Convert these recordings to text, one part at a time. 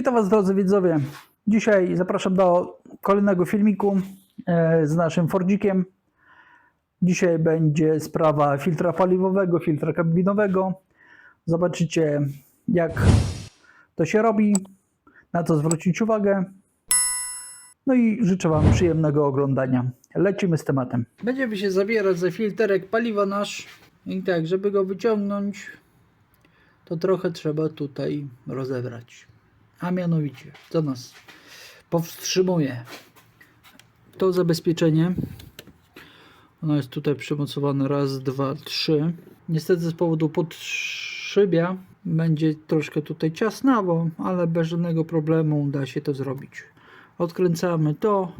Witam Was drodzy widzowie. Dzisiaj zapraszam do kolejnego filmiku e, z naszym Fordzikiem. Dzisiaj będzie sprawa filtra paliwowego, filtra kabinowego. Zobaczycie jak to się robi, na co zwrócić uwagę. No i życzę Wam przyjemnego oglądania. Lecimy z tematem. Będziemy się zabierać za filterek paliwa nasz. I tak, żeby go wyciągnąć, to trochę trzeba tutaj rozebrać. A mianowicie, co nas powstrzymuje? To zabezpieczenie. Ono jest tutaj przymocowane raz, dwa, trzy. Niestety z powodu podszybia będzie troszkę tutaj ciasnawo, ale bez żadnego problemu da się to zrobić. Odkręcamy to,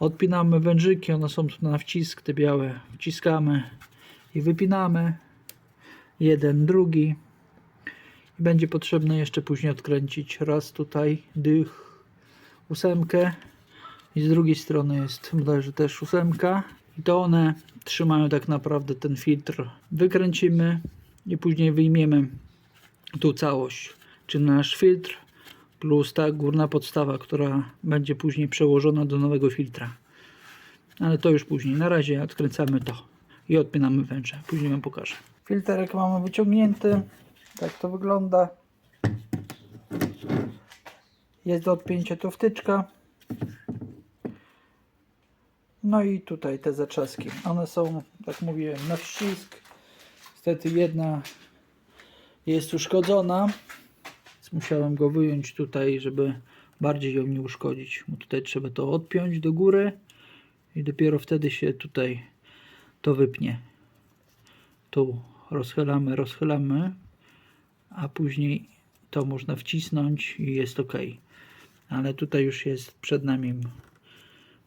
odpinamy wężyki, one są tu na wcisk, te białe. Wciskamy i wypinamy. Jeden, drugi. Będzie potrzebne jeszcze później odkręcić raz tutaj dych, ósemkę i z drugiej strony jest bodajże też ósemka i to one trzymają tak naprawdę ten filtr. Wykręcimy i później wyjmiemy tu całość, czyli nasz filtr plus ta górna podstawa, która będzie później przełożona do nowego filtra. Ale to już później. Na razie odkręcamy to i odpinamy węże. Później Wam pokażę. Filterek mamy wyciągnięty. Tak to wygląda. Jest do odpięcia tu wtyczka. No i tutaj te zaczaski. One są, tak mówiłem, na wcisk. Niestety jedna jest uszkodzona. Więc musiałem go wyjąć tutaj, żeby bardziej ją nie uszkodzić. Bo tutaj trzeba to odpiąć do góry i dopiero wtedy się tutaj to wypnie. Tu rozchylamy, rozchylamy, a później to można wcisnąć i jest ok. Ale tutaj już jest przed nami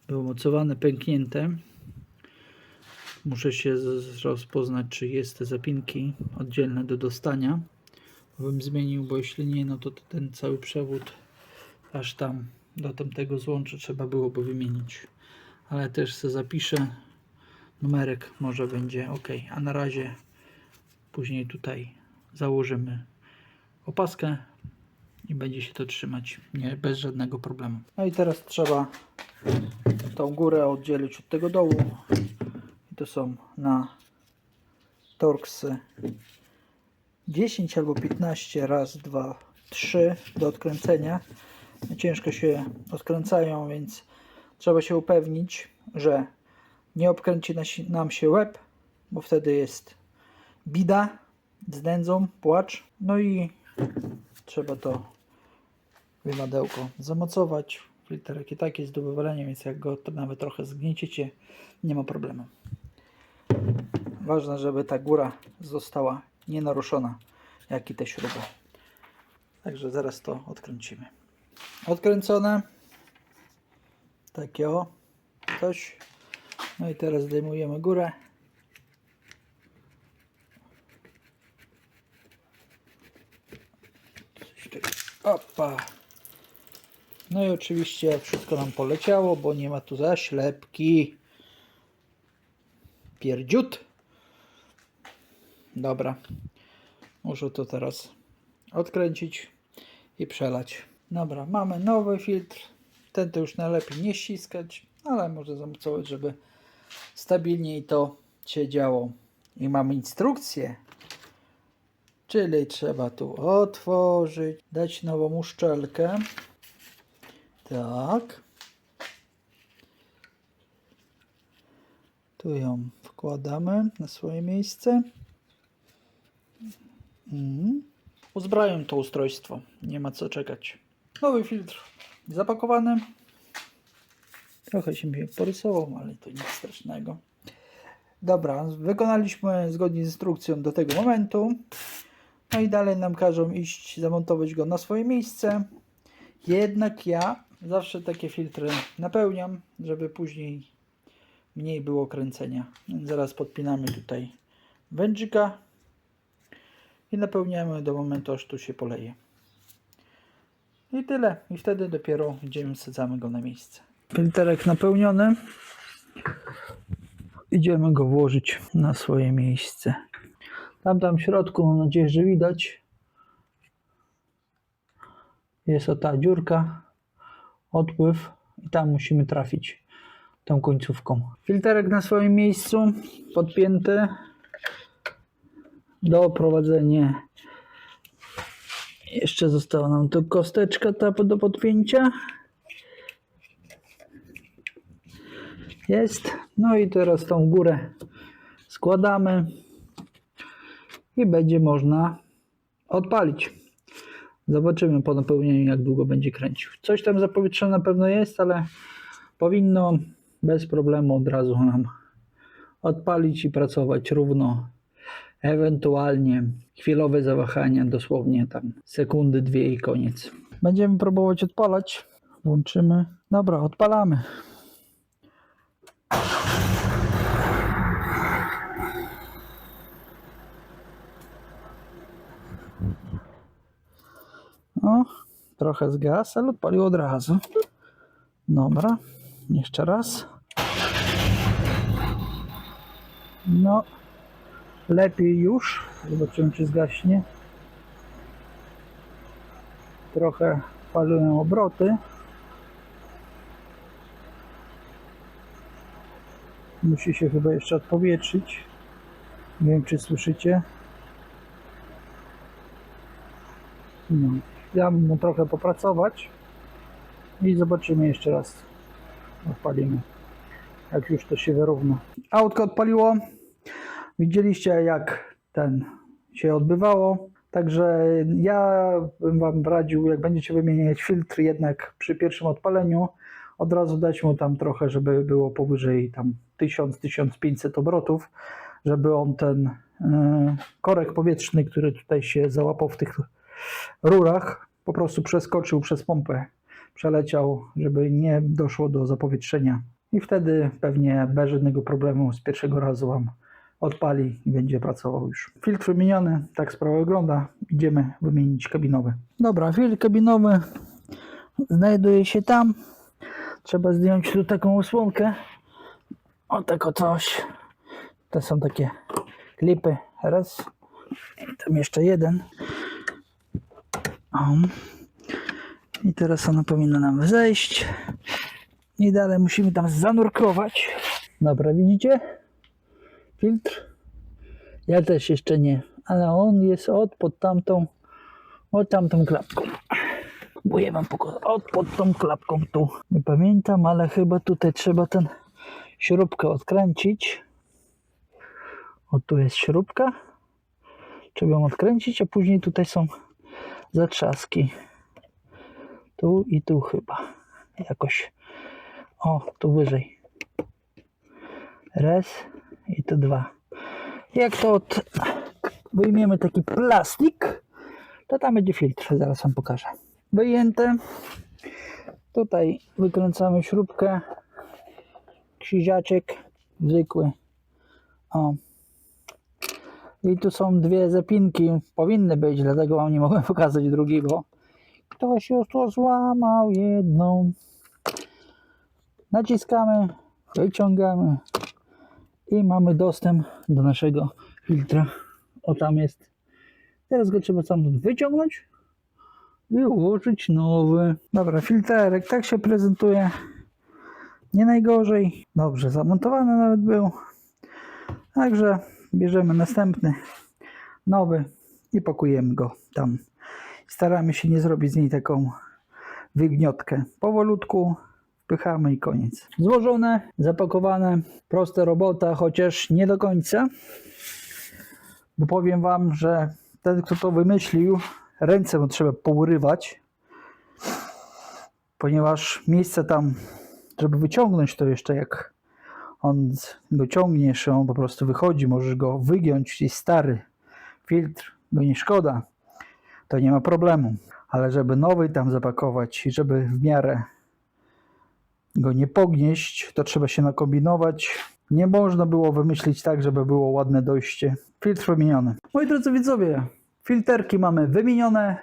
było mocowane, pęknięte. Muszę się rozpoznać, czy jest te zapinki oddzielne do dostania. Bym zmienił, bo jeśli nie, no to ten cały przewód aż tam do tamtego złącza trzeba byłoby wymienić. Ale też se zapiszę numerek, może będzie ok. A na razie później tutaj założymy opaskę i będzie się to trzymać nie, bez żadnego problemu. No i teraz trzeba tą górę oddzielić od tego dołu. I to są na torksy 10 albo 15 raz, 2, 3 do odkręcenia. Ciężko się odkręcają, więc trzeba się upewnić, że nie obkręci nam się łeb, bo wtedy jest bida z nędzą, płacz. No i trzeba to wymadełko zamocować. Filterek i tak jest do wywalenia, więc jak go nawet trochę zgnieciecie, nie ma problemu. Ważne, żeby ta góra została nienaruszona, jak i te śruby. Także zaraz to odkręcimy. Odkręcone. Takie o. Coś. No i teraz zdejmujemy górę. Coś tutaj. Opa. No i oczywiście wszystko nam poleciało, bo nie ma tu zaślepki. Pierdziut. Dobra. Muszę to teraz odkręcić i przelać. Dobra, mamy nowy filtr. Ten to już najlepiej nie ściskać, ale może zamocować, żeby stabilniej to się działo. I mamy instrukcję. Czyli trzeba tu otworzyć, dać nową uszczelkę. Tak. Tu ją wkładamy na swoje miejsce. Mhm. To ustrojstwo. Nie ma co czekać. Nowy filtr zapakowany. Trochę się mi porysował, ale to nic strasznego. Dobra, wykonaliśmy zgodnie z instrukcją do tego momentu. No i dalej nam każą iść, zamontować go na swoje miejsce. Jednak ja zawsze takie filtry napełniam, żeby później mniej było kręcenia. Więc zaraz podpinamy tutaj wężyka i napełniamy do momentu, aż tu się poleje. I tyle. I wtedy dopiero idziemy, wsadzamy go na miejsce. Filterek napełniony. Idziemy go włożyć na swoje miejsce. Tam tam w środku, mam nadzieję, że widać. Jest o ta dziurka, odpływ i tam musimy trafić tą końcówką. Filterek na swoim miejscu, podpięty. Doprowadzenie. Jeszcze została nam tu kosteczka ta do podpięcia. Jest. No i teraz tą górę składamy i będzie można odpalić. Zobaczymy po napełnieniu, jak długo będzie kręcił. Coś tam zapowietrzone na pewno jest, ale powinno bez problemu od razu nam odpalić i pracować równo. Ewentualnie chwilowe zawahania, dosłownie tam sekundy, dwie i koniec. Będziemy próbować odpalać. Włączymy. Dobra, odpalamy. O, trochę zgasł, ale odpalił od razu. Dobra, jeszcze raz. No, lepiej już. Zobaczymy, czy zgaśnie. Trochę falują obroty. Musi się chyba jeszcze odpowietrzyć. Nie wiem, czy słyszycie. No. Dam mu trochę popracować i zobaczymy jeszcze raz. Odpalimy. Jak już to się wyrówna. Autko odpaliło. Widzieliście jak ten się odbywało. Także ja bym Wam radził, jak będziecie wymieniać filtr, jednak przy pierwszym odpaleniu od razu dać mu tam trochę, żeby było powyżej tam 1000-1500 obrotów, żeby on ten yy, korek powietrzny, który tutaj się załapał w tych rurach, po prostu przeskoczył przez pompę, przeleciał, żeby nie doszło do zapowietrzenia. I wtedy pewnie bez żadnego problemu z pierwszego razu Wam odpali i będzie pracował już. Filtr wymieniony, tak sprawa wygląda. Idziemy wymienić kabinowy. Dobra, filtr kabinowy znajduje się tam. Trzeba zdjąć tu taką osłonkę. O tako coś. To są takie klipy. Raz. I tam jeszcze jeden. O. I teraz ona powinna nam zejść. I dalej musimy tam zanurkować. Dobra, widzicie? Filtr. Ja też jeszcze nie, ale on jest od pod tamtą, od tamtą klapką. Próbuję wam pokazać. Od pod tą klapką tu. Nie pamiętam, ale chyba tutaj trzeba ten śrubkę odkręcić. O, tu jest śrubka. Trzeba ją odkręcić, a później tutaj są zatrzaski. Tu i tu chyba. Jakoś. O, tu wyżej. Raz i tu dwa. Jak to od... wyjmiemy taki plastik, to tam będzie filtr. Zaraz wam pokażę. Wyjęte. Tutaj wykręcamy śrubkę. Krzyżaczek zwykły. O. I tu są dwie zapinki. Powinny być, dlatego wam nie mogłem pokazać drugiej, bo ktoś już tu złamał jedną. Naciskamy, wyciągamy i mamy dostęp do naszego filtra. O tam jest. Teraz go trzeba stamtąd wyciągnąć i ułożyć nowy. Dobra, filterek tak się prezentuje. Nie najgorzej. Dobrze zamontowany nawet był. Także bierzemy następny, nowy i pakujemy go tam. Staramy się nie zrobić z niej taką wygniotkę. Powolutku wpychamy i koniec. Złożone, zapakowane, prosta robota, chociaż nie do końca. Bo powiem Wam, że ten, kto to wymyślił, ręce mu trzeba pourywać, ponieważ miejsce tam, żeby wyciągnąć to jeszcze jak on go ciągniesz, on po prostu wychodzi, możesz go wygiąć, jest stary filtr, go nie szkoda, to nie ma problemu. Ale żeby nowy tam zapakować i żeby w miarę go nie pognieść, to trzeba się nakombinować. Nie można było wymyślić tak, żeby było ładne dojście. Filtr wymieniony. Moi drodzy widzowie, filterki mamy wymienione,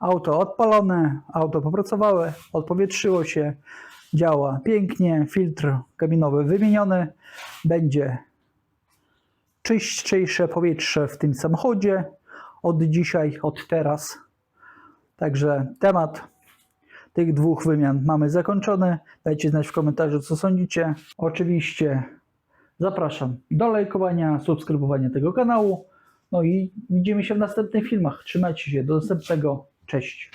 auto odpalone, auto popracowały, odpowietrzyło się, działa pięknie, filtr kabinowy wymieniony, będzie czystsze powietrze w tym samochodzie od dzisiaj, od teraz. Także temat tych dwóch wymian mamy zakończony. Dajcie znać w komentarzu, co sądzicie. Oczywiście zapraszam do lajkowania, subskrybowania tego kanału. No i widzimy się w następnych filmach. Trzymajcie się, do następnego. Cześć.